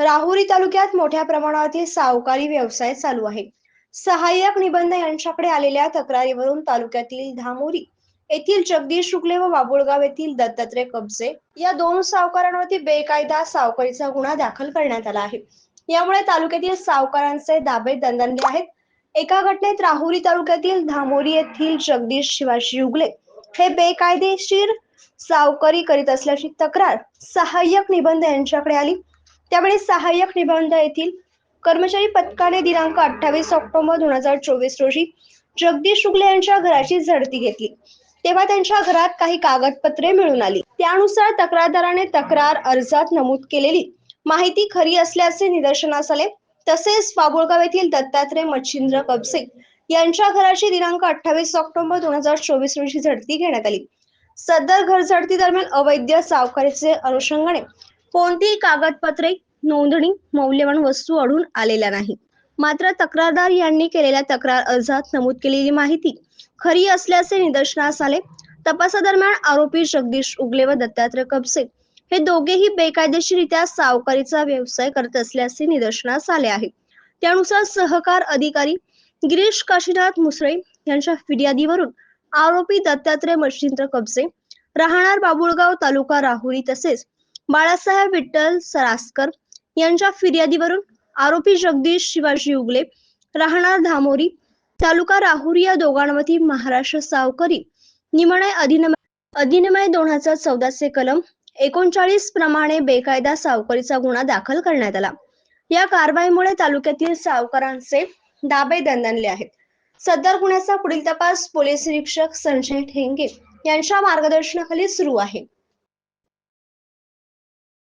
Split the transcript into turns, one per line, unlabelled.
राहुरी तालुक्यात मोठ्या प्रमाणावरती सावकारी व्यवसाय चालू आहे. सहाय्यक निबंध यांच्याकडे आलेल्या तक्रारीवरून तालुक्यातील धामोरी येथील जगदीश शुक्ले व बाबुळगाव येथील दत्तात्रय कब्जे या दोन सावकारांवरती बेकायदा सावकारीचा गुन्हा दाखल करण्यात आला आहे. यामुळे तालुक्यातील सावकारांचे दाबे दणदणले आहेत. एका घटनेत राहुरी तालुक्यातील धामोरी येथील जगदीश शिवाजी युगले हे बेकायदेशीर सावकारी करीत असल्याची तक्रार सहाय्यक निबंध यांच्याकडे आली. त्यावेळी सहाय्यक निबंध येथील कर्मचारी पथकाने दिनांक अठ्ठावीस ऑक्टोबर दोन हजार चोवीस रोजी जगदीश शुक्ले यांच्या घराची झडती घेतली. तेव्हा त्यांच्या घरात काही कागदपत्रे मिळून आली. त्यानुसार तक्रारदाराने तक्रार अर्जात नमूद केलेली. माहिती खरी असल्याचे निदर्शनास आले. तसेच बाबुळगाव येथील दत्तात्रय मच्छिंद्र कबसे यांच्या घराची दिनांक अठ्ठावीस ऑक्टोबर दोन हजार चोवीस रोजी झडती घेण्यात आली. सदर घर झडती दरम्यान अवैध सावकारीचे अनुषंगाने कोणतीही कागदपत्रे नोंदणी मौल्यवान वस्तू आढळून आलेल्या नाही मात्र तक्रारदार यांनी केलेल्या तक्रार अर्जात नमूद केलेली माहिती खरी असल्याचे निदर्शनास आले. तपासादरम्यान आरोपी जगदीश उगले व दत्तात्रय कबसे हे दोघेही बेकायदेशीरित्या सावकारीचा व्यवसाय करत असल्याचे निदर्शनास आले आहे. त्यानुसार सहकार अधिकारी गिरीश काशीनाथ मुसळे यांच्या फिर्यादीवरून आरोपी दत्तात्रय मच्छिंद्र कबसे राहणार बाबुळगाव तालुका राहुरी तसेच बाळासाहेब विठ्ठल सरासकर यांच्या फिर्यादीवरून आरोपी जगदीश शिवाजी उगले राहणार धामोरी तालुका राहुरी या दोघांवरती महाराष्ट्र सावकरी निमणय अधिनियम अधिनियम दोन हजार चौदाचे कलम एकोणचाळीस प्रमाणे बेकायदा सावकारीचा गुन्हा दाखल करण्यात आला. या कारवाईमुळे तालुक्यातील सावकारांचे दाबे दणदणले आहेत. सदर गुन्ह्याचा पुढील तपास पोलीस निरीक्षक संजय ठेंगे यांच्या मार्गदर्शनाखाली सुरू आहे.